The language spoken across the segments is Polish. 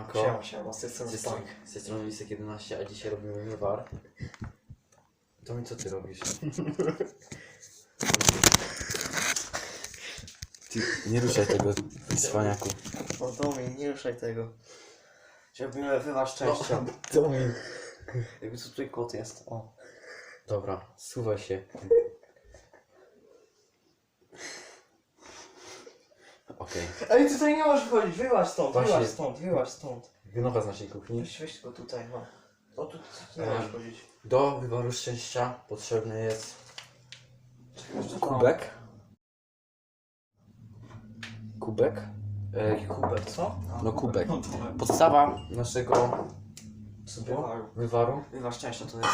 Anko. Siema, siema, z tej strony Z, z tej strony Lisek 11, a dzisiaj robimy wywar. To mi co ty robisz? Ty, nie ruszaj tego cwaniaku. No Domin, nie ruszaj tego. Robimy wywar szczęścia. Domin. Jakby co tutaj kot jest. O. Dobra, suwaj się. Okej. Ej, tutaj nie możesz wchodzić, wyłaź stąd, Właśnie. wyłaź stąd, wyłaź stąd. Wynocha z naszej kuchni. Weź, weź go tutaj, no. O, tu tu nie Em. możesz chodzić. Do wywaru szczęścia potrzebny jest kubek. Kubek. E, kubek, co? No, kubek. No. Podstawa naszego Wywaru. wywaru Wywar szczęścia to jest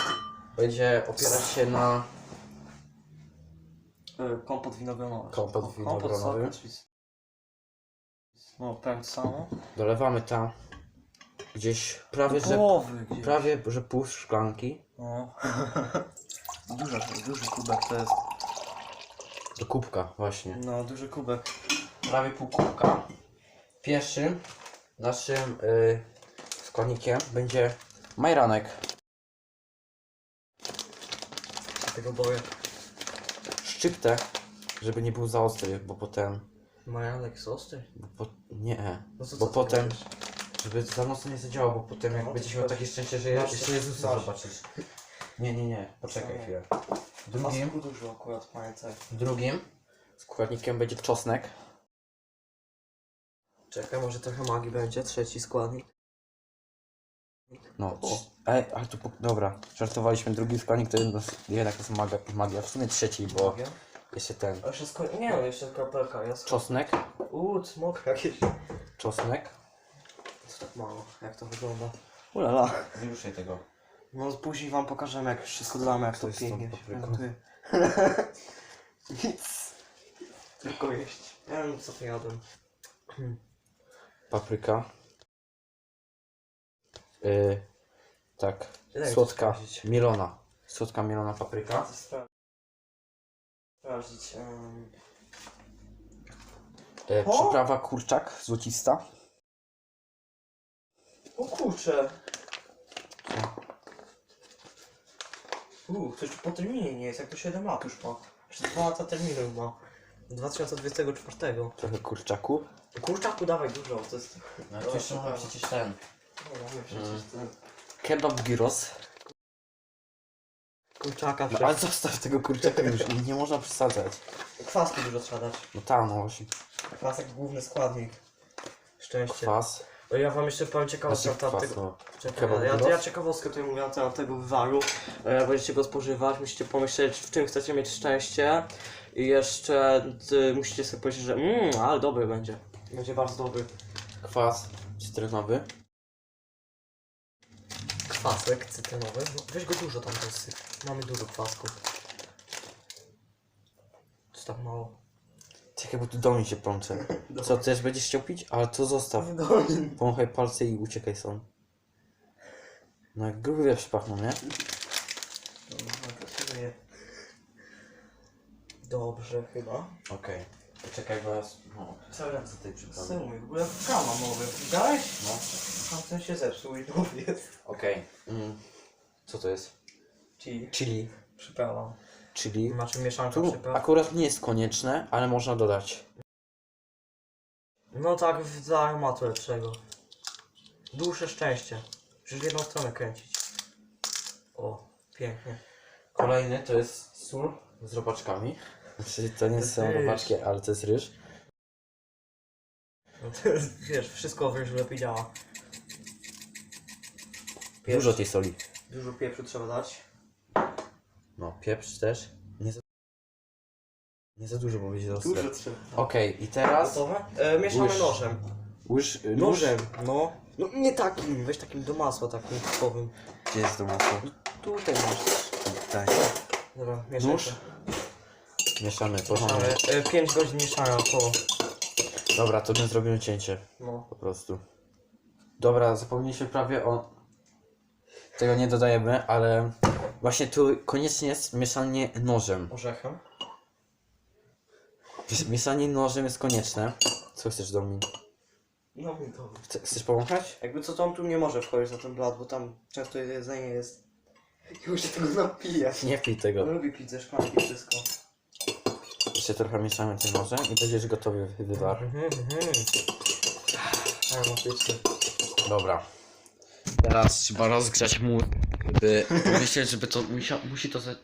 będzie opierać się na e, kompot winogronowy. Kompot winogronowy. No, to samo. dolewamy tam gdzieś prawie, Do że połowy gdzieś. prawie, że pół szklanki No. duży, duży kubek to jest. do kubka właśnie. No, duży kubek. Prawie pół kubka. Pierwszym naszym y, składnikiem będzie majranek. Tego boję. Szczyptę, żeby nie był za ostry, bo potem Ostry? bo po, nie, No to bo potem robisz? żeby za mocno nie zadziałał, bo potem jak No, będziesz miał takie szczęście, że Masz jeszcze to- Jezusa masz. zobaczysz. Nie, nie, nie, poczekaj chwilę. Drugim? Drugim, dużo akurat, pamiętaj. drugim składnikiem będzie czosnek. Czekaj, może trochę magii będzie, trzeci składnik. No, O. ej, ale tu, po- dobra, żartowaliśmy, drugi składnik to jednak, jednak jest magia, magia, w sumie trzeci, bo Magia? Jeszcze ten, A jeszcze sko- Nie, no jeszcze kropelka jest. czosnek, Uuu, smok jakieś. czosnek. To tak mało, jak to wygląda. Ulala. Nie ruszaj tego. No później wam pokażemy, jak wszystko dodamy, jak Co to jest tą pięknie się papryką? prezentuje. Nic. Tylko jeść. Ja wiem, co to jadłem. Papryka. Yy, tak, Jak to słodka, mielona. Słodka mielona papryka. Sprawdzić. O! przyprawa kurczak, złocista. O kurczę. Uuu, to już po terminie nie jest, jak to 7 lat już ma. Jeszcze 2 lata terminu ma. 2024. Trochę kurczaku. Kurczaku dawaj dużo, to jest... No, to jeszcze mamy przecież ten. No, mamy przecież ten... Kebab gyros. Kurczaka No, no, ale zostaw tego kurczaka już, nie można przesadzać. Kwasku dużo trzeba dać. No tam, no właśnie. Kwas jak główny składnik. Szczęście. Kwas. O, ja wam jeszcze powiem ciekawostkę Znaczy na temat kwas, tego... no. Czekaj, Kebab ja, ja ciekawostkę tutaj mówię na temat tego wywaru. E, Jak będziecie go spożywać, musicie pomyśleć, w czym chcecie mieć szczęście. I jeszcze ty, musicie sobie powiedzieć, że mmm, ale dobry będzie. Będzie bardzo dobry. Kwas cytrynowy. Kwasek cytrynowy. No, weź go dużo tam jest. Mamy dużo kwasku. Co tak mało? Czekaj, bo tu do mnie się plącze. Co, też będziesz chciał pić? Ale to zostaw. Pomachaj palce i uciekaj stąd. No jak gruby wieprz pachną, nie? Dobrze chyba. Okej. Poczekaj, bo ja... No, cały ręce tutaj przyprawię. Symuj, w ogóle kama nowy. Widziałeś? No. Tamten się zepsuł i nowy jest. Okej. Mm. Co to jest? Chili. Chili. Przyprawa. Chili. Znaczy mieszanka Tu akurat nie jest konieczne, ale można dodać. No tak, w- dla aromatu lepszego. Dłuższe szczęście. W jedną stronę kręcić. O, pięknie. Kolejny to jest sól z robaczkami. Znaczy to nie są ryż. robaczki, ale to jest ryż. No to jest, wiesz, wszystko w ryżu lepiej działa. Pieprz. Dużo tej soli. Dużo pieprzu trzeba dać. No, pieprz też. Nie za, nie za dużo, bo będzie za ostre. trzeba. Okej, i teraz Gotowe? E, mieszamy Łyż. nożem. łyż, nóż. Nożem, no. No nie takim, weź takim do masła, takim typowym. Gdzie jest to masło? Tutaj masz. Tutaj. Dobra, mieszaj Nóż. to. Mieszamy, Mieszamy. porządnie. E, 5 godzin mieszania około. Dobra, to my zrobimy cięcie. No. Po prostu. Dobra, zapomnieliśmy prawie o... Tego nie dodajemy, ale... Właśnie tu koniecznie jest mieszanie nożem. Orzechem. Mieszanie nożem jest konieczne. Co chcesz do mnie? No mi to. Chce, chcesz pomachać? Jakby co to on tu nie może wchodzić na ten blat, bo tam często jedzenie jest. Już się tego napija. Nie pij On tego. lubi pić ze szklanki wszystko. Jeszcze trochę mieszamy tym nożem i będziesz gotowy wywar. Mhm, mhm. Aromatyczny. Dobra. Teraz trzeba rozgrzać mu, by myśleć, żeby to musia, musi to za...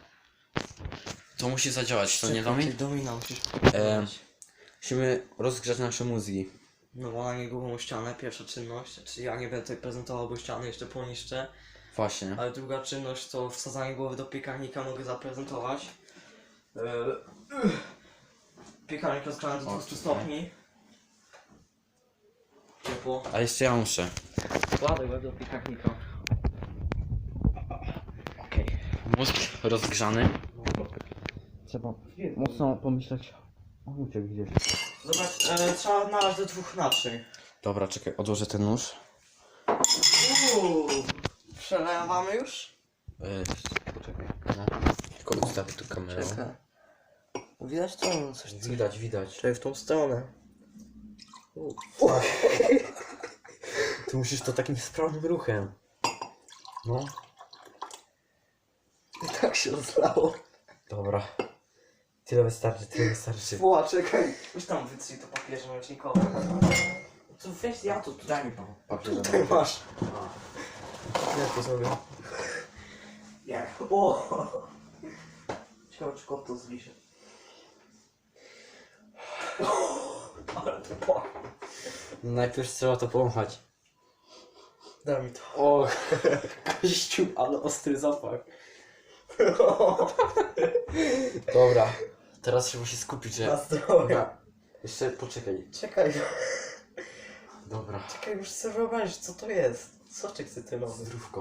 To musi zadziałać, to nie Domin? Domina musisz E, musimy rozgrzać nasze mózgi. Nawalanie głową o ścianę, pierwsza czynność, czyli ja nie będę tutaj prezentował, bo ściany jeszcze poniszczę, Właśnie. ale druga czynność to wsadzanie głowy do piekarnika mogę zaprezentować. Eee, Piekarnik rozgrzany do 200 stopni. Ciepło. A jeszcze ja muszę. Wkładaj go do piekarnika. Okej. Mózg rozgrzany. Trzeba mocno pomyśleć. O, uciekł gdzieś. Zobacz, e, trzeba nalać do dwóch naczyń. Dobra, czekaj, odłożę ten nóż. Uuu, przelewamy już? Yy, poczekaj. No. Tylko ustawię tu kamerę. Czekaj. Widać to? Coś Widać, widać. Czekaj w tą stronę. Ty musisz to takim sprawnym ruchem. No. Tak się rozlało. Dobra. Tyle wystarczy, tyle wystarczy. Ła, czekaj. Już tam wytrzyj to papierze ręcznikowe. To weź ja to tutaj. mi papier. Tutaj masz. Ja to zrobię. Jak? O! Ciekawe czy kot to zlisie. Ale to pach. Najpierw trzeba to pomachać. Daj mi to. O, kościół, ale ostry zapach. Dobra. Teraz się musi skupić, Na że... zdrowie. Dobra. Jeszcze poczekaj. Czekaj, Dobra. czekaj, już sobie wyobrazić co to jest. Soczek cytrynowy. Zdrówko.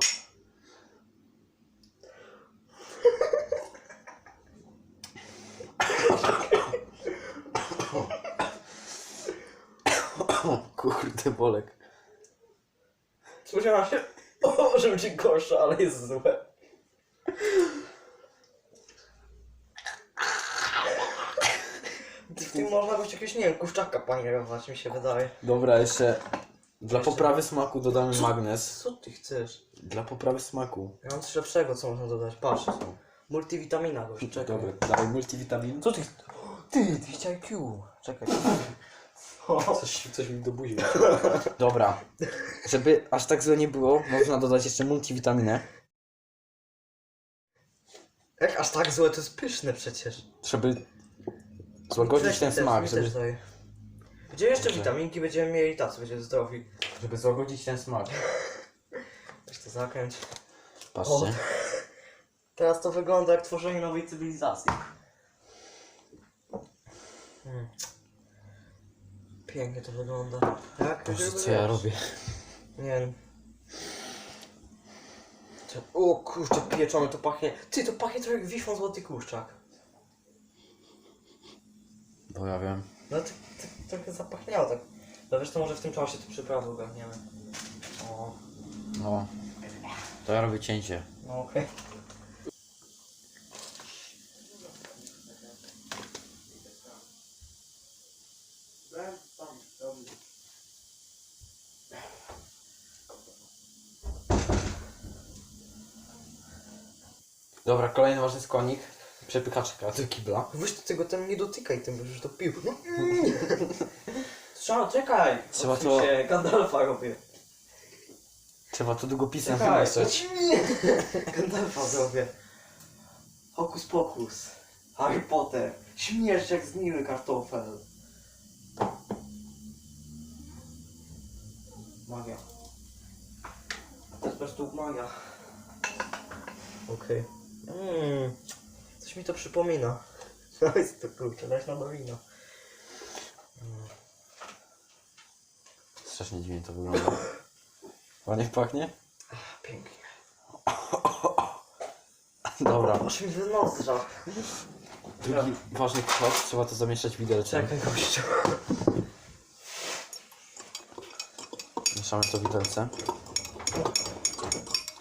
Kurde, bolek. Spodziewam się, o, że będzie gorsze, ale jest złe. W tym można być jakiegoś, nie wiem, kurczaka panierować, mi się wydaje. Dobra, jeszcze dla Jeszcze- poprawy smaku dodamy magnes. Co ty chcesz? Dla poprawy smaku. Ja mam coś lepszego, co można dodać. Patrz. Multivitamina gość, czekaj. Dobra, dawaj multivitamin. Co ty? Ty, 200 IQ. Czekaj. Coś, coś mi do buzi. Dobra. Żeby aż tak złe nie było, można dodać jeszcze multivitaminę. Jak aż tak złe, to jest pyszne przecież. Żeby złagodzić ten smak. Żeby, daj. Gdzie jeszcze Dobrze. witaminki będziemy mieli tacy, będzie zdrowi. żeby złagodzić ten smak. Weź to zakręć. Patrzcie. Teraz to wygląda jak tworzenie nowej cywilizacji. Hmm. Pięknie to wygląda. Tak? Boże, co ja robię? Nie wiem. Co- O kurczę, pieczone to pachnie. Ty, to pachnie trochę jak wiszą złoty kurczak. Bo ja wiem. No to, to, trochę zapachniało tak. No wiesz, to może w tym czasie te przyprawy ogarniemy. O, No. To ja robię cięcie. no okej. Dobra, kolejny ważny składnik. Przepykaczka do kibla. Weź ty tego tam nie dotykaj, tym będziesz to pił. No. Trzeba, czekaj! Trzeba to- Gandalfa robię. Trzeba to długopisem Czekaj. wymieszać. Gandalfa zrobię. Hokus pokus. Harry Potter. Śmierć jak zgniły kartofel. Magia. To jest po prostu magia. Okej. Mm, coś mi to przypomina. To jest to kurczę, leśna dolina. Strasznie dziwnie to wygląda. Ładnie pachnie? Pięknie. Dobra. Aż mi wynozdrza. Drugi ważny krok, trzeba to zamieszać widelcem. Czekaj gościu. Mieszamy to widelce.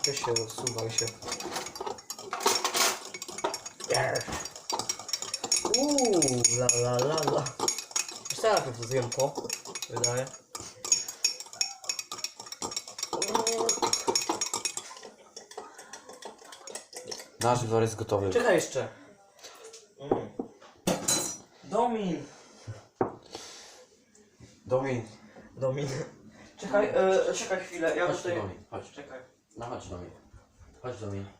Weź się, rozsuwaj się. Uuu, la la la la. Jeszcze raz to zjem po, wydaje. Nasz wzór jest gotowy. Czekaj jeszcze. Domin, Domin. Domin. czekaj, e, czekaj chwilę, ja Chodź tutaj... tutaj. Domin, chodź. Czekaj. No chodź Domin. Chodź Domin.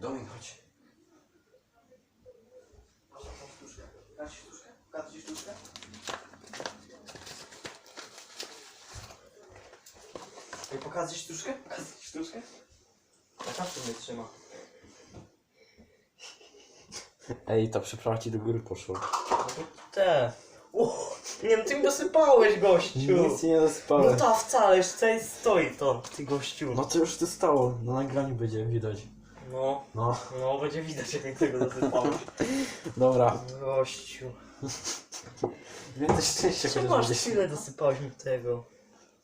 Domin, chodź. Pokaż ci sztuczkę? Pokaż ci sztuczkę? Ej, pokaż ci sztuczkę? Pokaż ci sztuczkę? Taka tu mnie trzyma. Ej, ta przyprawa ci do góry poszła. No to te. O, nie no, ty mi dosypałeś, gościu. nie No zaspałem. ta wcale, jeszcze stoi to, ty gościu. No to już to stało, na nagraniu będzie widać. No, No, no, będzie widać, jak mi tego dosypałeś. dobra. Gościu. Więcej szczęścia Czemu aż tyle dosypałeś mi tego?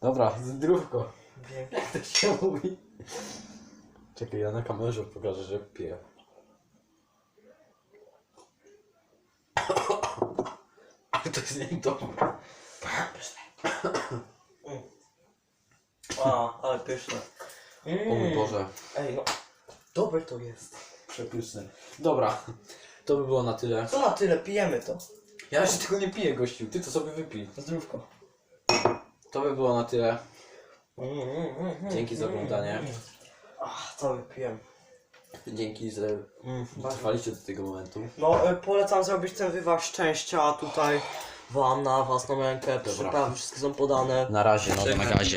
Dobra, zdrówko. Wiem. Jak to się mówi? Czekaj, ja na kamerze pokażę, że piję. Ale to jest niedobre. A, ale pyszne. Mm. O mój Boże, Ej, no. Dobre to jest. przepyszne. Dobra, to by było na tyle. Co na tyle, pijemy to. Ja jeszcze tego nie piję, gościu, ty to sobie wypij. Zdrówko. To by było na tyle. Mm, mm, mm, mm, Dzięki za oglądanie. Ach, co wypiłem. Dzięki, że Mm, bardzo. trwaliście do tego momentu. No, e, polecam zrobić ten wywar szczęścia tutaj wam na własną rękę. Przyprawy wszystkie są podane. Na razie, no, na gazie.